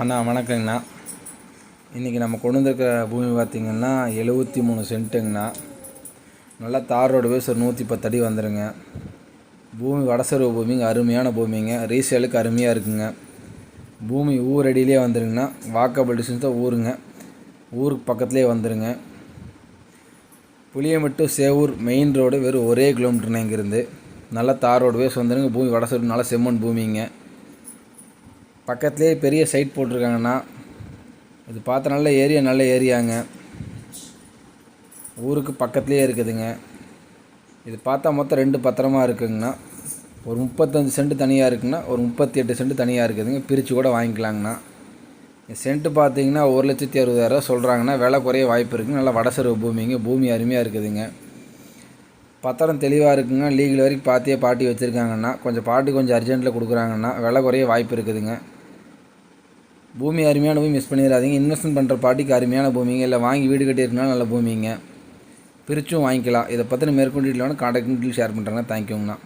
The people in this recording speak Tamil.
அண்ணா வணக்கங்கண்ணா. இன்றைக்கி நம்ம கொண்டு வந்திருக்கிற பூமி பார்த்திங்கன்னா எழுபத்தி மூணு சென்ட்டுங்கண்ணா. நல்லா தார் ரோடு பேஸ் ஒரு நூற்றி பத்து அடி வந்துடுங்க பூமி வடசர்வ பூமிங்க அருமையான பூமிங்க. ரீசேலுக்கு அருமையாக இருக்குங்க. பூமி ஊர் அடியிலே வந்துருங்கண்ணா. வாக்கபிள் டிஸ்டன்ஸ் தான் ஊருங்க. ஊருக்கு பக்கத்துலேயே வந்துடுங்க புளியமட்டு சேவூர் மெயின் ரோடு வெறும் ஒரே கிலோமீட்டர்ண்ணா இங்கேருந்து. நல்லா தார் ரோடு வேஸ் வந்துடுங்க பூமி வடசர்வ நல்லா செம்மண் பூமிங்க. பக்கத்துலேயே பெரிய சைட் போட்டிருக்காங்கண்ணா இது பார்த்த நல்ல ஏரியா நல்ல ஏரியாங்க. ஊருக்கு பக்கத்துலேயே இருக்குதுங்க. இது பார்த்தா மொத்தம் ரெண்டு பத்திரமா இருக்குங்கண்ணா. ஒரு முப்பத்தஞ்சு சென்ட் தனியாக இருக்குங்கண்ணா ஒரு முப்பத்தி எட்டு சென்ட் தனியாக இருக்குதுங்க. பிரித்து கூட வாங்கிக்கலாங்கண்ணா. சென்ட்டு பார்த்தீங்கன்னா ஒரு லட்சத்தி அறுபதாயிரரூவா சொல்கிறாங்கன்னா விலை குறைய வாய்ப்பு இருக்குங்க. நல்லா வடசரவு பூமிங்க. பூமி அருமையாக இருக்குதுங்க. பத்திரம் தெளிவாக இருக்குங்க. லீகல் வரைக்கும் பார்த்தே பாட்டி வச்சுருக்காங்கண்ணா. கொஞ்சம் பாட்டி கொஞ்சம் அர்ஜென்ட்டில் கொடுக்குறாங்கண்ணா. விலை குறைய வாய்ப்பு இருக்குதுங்க. பூமி அருமையான பூமி மிஸ் பண்ணிடாதீங்க. இன்வெஸ்ட்மெண்ட் பண்ணுற பாட்டிக்கு அருமையான பூமிங்க. இல்லை வாங்கி வீடு கட்டியிருக்கனால நல்ல பூமிங்க. பிரித்தும் வாங்கிக்கலாம். இதை பற்றின மேற்கொண்டு கான்டாக்ட் டீட்டெயில் ஷேர் பண்ணுறேங்க தேங்க்யூங்கண்ணா